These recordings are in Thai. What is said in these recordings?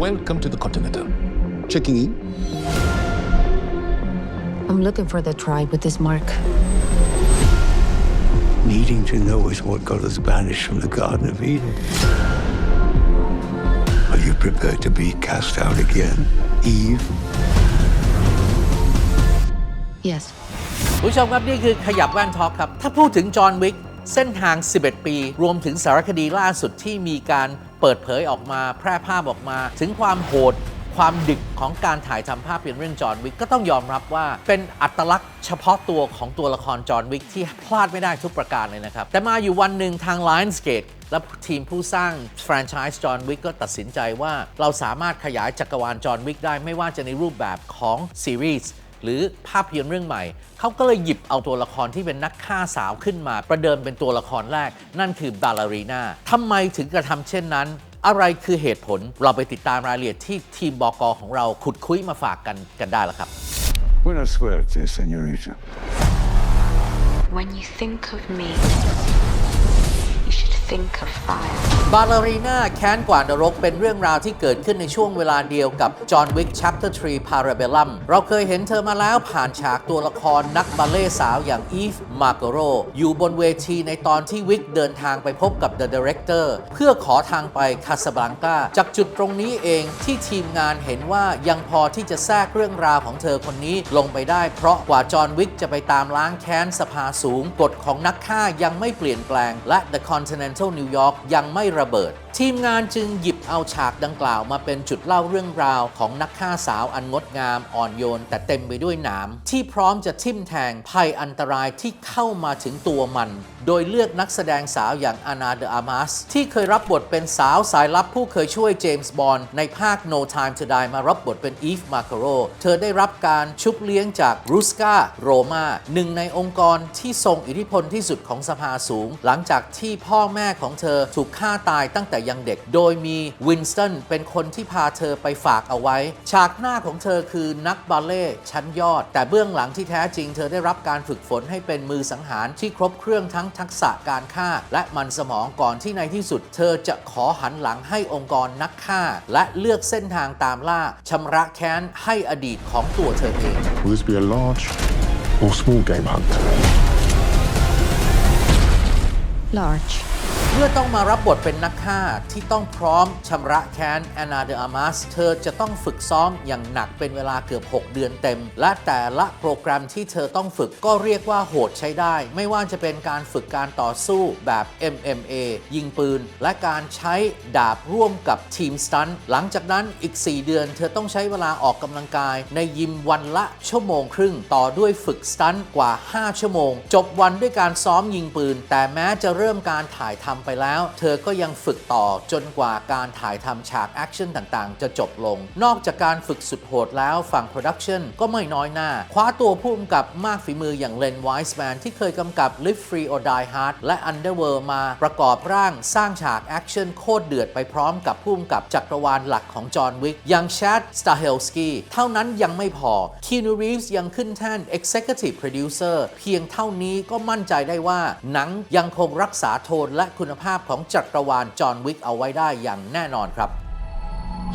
Welcome to the Continental. Checking in. I'm looking for the tribe with this mark. Needing to know is what got us banished from the Garden of Eden. Are you prepared to be cast out again, Eve? Yes. ผู้ชมครับนี่คือขยับแว่นท็อกครับ ถ้าพูดถึงจอห์นวิกเส้นทาง 11 ปี รวมถึงสารคดีล่าสุดที่มีการ เปิดเผยออกมาแพร่ภาพออกมา ถึงความโหด ความดึกของการถ่ายทำภาพยนตร์เรื่องจอห์นวิกก็ต้องยอมรับว่าเป็นอัตลักษณ์เฉพาะตัวของตัวละครจอห์นวิกที่พลาดไม่ได้ทุกประการเลยนะครับ แต่มาอยู่วันหนึ่งทาง Lionsgate และทีมผู้สร้างแฟรนไชส์จอห์นวิกก็ตัดสินใจว่าเราสามารถขยายจักรวาลจอห์นวิกได้ไม่ว่าจะในรูปแบบของซีรีส์ หรือภาพยนตร์เรื่องใหม่ เขาก็เลยหยิบเอาตัวละครที่เป็นนักฆ่าสาวขึ้นมา ประเดิมเป็นตัวละครแรก นั่นคือบาลารีนาทำไมถึงกระทำเช่นนั้น อะไรคือเหตุผลเราไปติดตามรายละเอียดที่ทีมบกของเราขุดคุยมาฝากกันกันได้แล้วครับ Buena suerte, señorita. When you think of me, you should think of fire. บาลารีนาแค้นกว่านรกเป็นเรื่องราวที่เกิดขึ้นในช่วงเวลาเดียวกับจอห์นวิก Chapter 3 Parabellum เราเคยเห็นเธอมาแล้วผ่านฉากตัวละครนักบัลเล่สาวอย่างอีฟมาโกโรอยู่บนเวทีในตอนที่วิกเดินทางไปพบกับ The Director เพื่อขอทางไปคาสบลังกาจากจุดตรงนี้เองที่ทีมงานเห็นว่ายังพอที่จะแทรกเรื่องราวของเธอคนนี้ลงไปได้เพราะกว่าจอห์นวิกจะไปตามล้างแค้นสภาสูงกฎของนักฆ่ายังไม่เปลี่ยนแปลงและ The Continental New York ยังไม่ระเบิด ทีมงานจึงหยิบเอาฉากดังกล่าวมาเป็นจุดเล่าเรื่องราวของนักฆ่าสาวอันงดงามอ่อนโยน แต่เต็มไปด้วยหนามที่พร้อมจะทิ่มแทงภัยอันตรายที่เข้ามาถึงตัวมันโดยเลือกนักแสดงสาวอย่างอานาเดออามาสที่เคยรับบทเป็นสาวสายลับผู้เคยช่วยเจมส์บอนด์ในภาค No Time to Die มารับบทเป็นอีฟมาคาโรเธอได้รับการชุบเลี้ยงจากรูสกาโรมาหนึ่งในองค์กรที่ทรงอิทธิพลที่สุดของสภาสูง หลังจากที่พ่อแม่ของเธอถูกฆ่าตายตั้งแต่ยังเด็ก โดยมีวินสตันเป็นคนที่พาเธอไปฝากเอาไว้ ฉากหน้าของเธอคือนักบัลเล่ชั้นยอด แต่เบื้องหลังที่แท้จริงเธอได้รับการฝึกฝนให้เป็นมือสังหารที่ครบเครื่องทั้งทักษะการฆ่า และมันสมองก่อนที่ในที่สุด เธอจะขอหันหลังให้องค์กรนักฆ่า และเลือกเส้นทางตามล่าชำระแค้นให้อดีตของตัวเธอเอง Will this be a large or small game hunt? Large. เมื่อต้องมารับบทเป็นนักฆ่าที่ต้องพร้อมชำระแค้นแอนนาเดออามาสเธอจะต้องฝึกซ้อมอย่างหนักเป็นเวลาเกือบ 6 เดือนเต็ม และแต่ละโปรแกรมที่เธอต้องฝึกก็เรียกว่าโหดใช้ได้ ไม่ว่าจะเป็นการฝึกการต่อสู้แบบ MMA ยิงปืน และการใช้ดาบร่วมกับทีมสตันหลังจากนั้นอีก 4 เดือน เธอต้องใช้เวลาออกกำลังกาย ในยิมวันละชั่วโมงครึ่งต่อด้วยฝึกสตันกว่า 5 ชั่วโมง จบวันด้วยการซ้อมยิงปืน แต่แม้จะเริ่มการถ่ายทำไปแล้ว เธอก็ยังฝึกต่อจนกว่าการถ่ายทำฉากแอคชั่นต่างๆ จะจบลง นอกจากการฝึกสุดโหดแล้วฝั่งโปรดักชันก็ไม่น้อยหน้า คว้าตัวผู้กำกับมากฝีมืออย่างเลนไวส์แมนที่เคยกำกับ Live Free or Die Hard และ Underworld มาประกอบร่างสร้างฉากแอคชั่นโคตรเดือดไปพร้อมกับผู้กำกับจักรวาลหลักของจอห์นวิกอย่างแชดสตาเฮลสกี้เท่านั้นยังไม่พอคีนูรีฟส์ยังขึ้นแท่น Executive Producer เพียงเท่านี้ก็มั่นใจได้ว่าหนังยังคงรักษาโทนและคุณณภาพของจักรวาลจอห์นวิกเอาไว้ได้อย่างแน่นอนครับ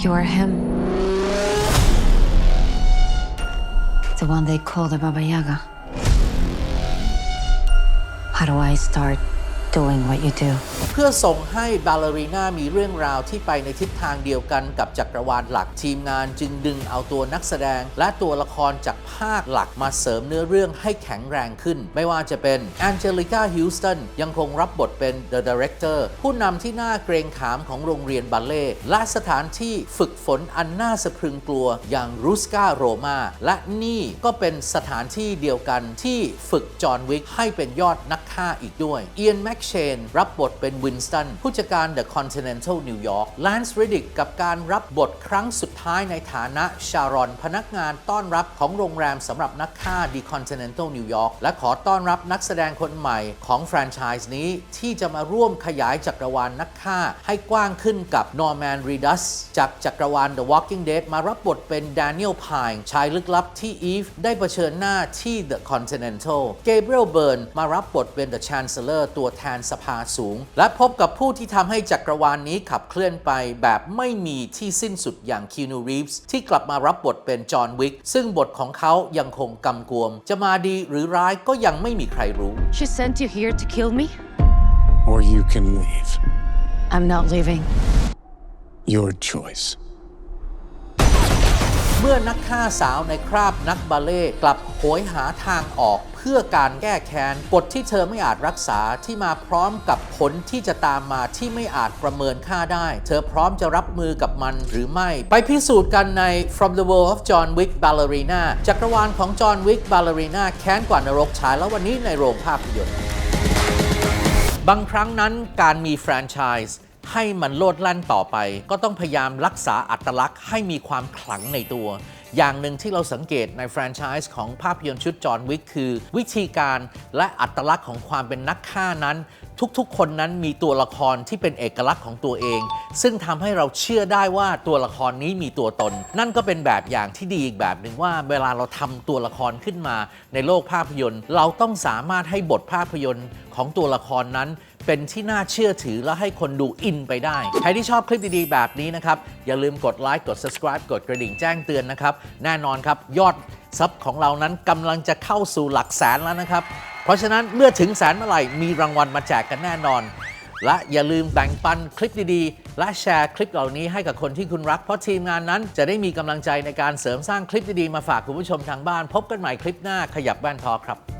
You're him. The one they call the Baba Yaga. How do I start doing what you do? เพื่อส่งให้บาล e รีนามีเรื่องราวที่ไปในทิศทางเดียวกันกับจักรวาลหลักทีมงานจึงดึงเอาตัวนักแสดง และตัวละครจากภาคหลักมาเสริมเนื้อเรื่องให้แข็งแรงขึ้น ไม่ว่าจะเป็นแองเจลิก้าฮิวสตันยังคงรับบทเป็น The Director ผู้นำที่น่าเกรงขามของโรงเรียนบัลเล่และสถานที่ฝึกฝนอันน่าสะพรึงกลัวอย่างรูสกาโรมาและนี่ก็เป็นสถานที่เดียวกันที่ฝึกจอห์นวิกให้เป็นยอดนักฆ่าอีกด้วยเอียนแม็กเชนรับบทเป็นวินสตันผู้จัดการ The Continental New York Lance Reddick กับการรับบทครั้งสุดท้ายในฐานะชารอนพนักงานต้อนรับของโรงแรมสำหรับนักฆ่า The Continental New York และขอต้อนรับนักแสดงคนใหม่ของแฟรนไชส์นี้ที่จะมาร่วมขยายจักรวาลนักฆ่า ให้กว้างขึ้นกับ Norman Reedus จากจักรวาล The Walking Dead มารับบทเป็น Daniel Pine ชายลึกลับที่ Eve ได้เผชิญหน้าที่ The Continental Gabriel Byrne มารับบทเป็น The Chancellor ตัวแทนนสภาสูง และพบกับผู้ที่ทำให้จักรวาลนนี้ขับเคลื่อนไปแบบไม่มีที่สิ้นสุดอย่างคีนูรีฟส์ที่กลับมารับบทเป็นจอห์นวิกซึ่งบทของเขายังคงกำกวม จะมาดีหรือร้ายก็ยังไม่มีใครรู้ She sent you here to kill me? Or you can leave. I'm not leaving. Your choice. เมื่อนักฆ่าสาวในคราบนักบาเล่ต์กลับโหยหาทางออกเพื่อการแก้แค้นกฎที่เธอไม่อาจรักษาที่มาพร้อมกับผลที่จะตามมาที่ไม่อาจประเมินค่าได้ เธอพร้อมจะรับมือกับมันหรือไม่ ไปพิสูจน์กันใน From the World of John Wick Ballerina จักรวาลของ John Wick Ballerina แค้นกว่านรกฉายแล้ววันนี้ในโรงภาพยนตร์บางครั้งนั้นการมีแฟรนไชส์ ให้มันโลดแล่นต่อไป ก็ต้องพยายามรักษาอัตลักษณ์ให้มีความขลังในตัว อย่างหนึ่งที่เราสังเกตในแฟรนไชส์ของภาพยนตร์ชุดจอห์นวิกคือ วิธีการและอัตลักษณ์ของความเป็นนักฆ่านั้น ทุกๆ คนนั้นมีตัวละครที่เป็นเอกลักษณ์ของตัวเอง ซึ่งทำให้เราเชื่อได้ว่าตัวละครนี้มีตัวตน นั่นก็เป็นแบบอย่างที่ดีอีกแบบหนึ่งว่า เวลาเราทำตัวละครขึ้นมาในโลกภาพยนตร์ เราต้องสามารถให้บทภาพยนตร์ของตัวละครนั้น เป็นที่น่าเชื่อถือและให้คนดูอินไปได้ ใครที่ชอบคลิปดีๆ แบบนี้นะครับ อย่าลืมกดไลค์กด subscribe กดกระดิ่งแจ้งเตือนนะครับ แน่นอนครับ ยอดซับของเรานั้นกำลังจะเข้าสู่หลักแสนแล้วนะครับ เพราะฉะนั้นเมื่อถึงแสนเมื่อไหร่มีรางวัลมาแจกกันแน่นอน และอย่าลืมแบ่งปันคลิปดีๆ และแชร์คลิปเหล่านี้ให้กับคนที่คุณรัก เพราะทีมงานนั้นจะได้มีกำลังใจในการเสริมสร้างคลิปดีๆมาฝากคุณผู้ชมทางบ้าน พบกันใหม่คลิปหน้าขยับแว่นทอครับ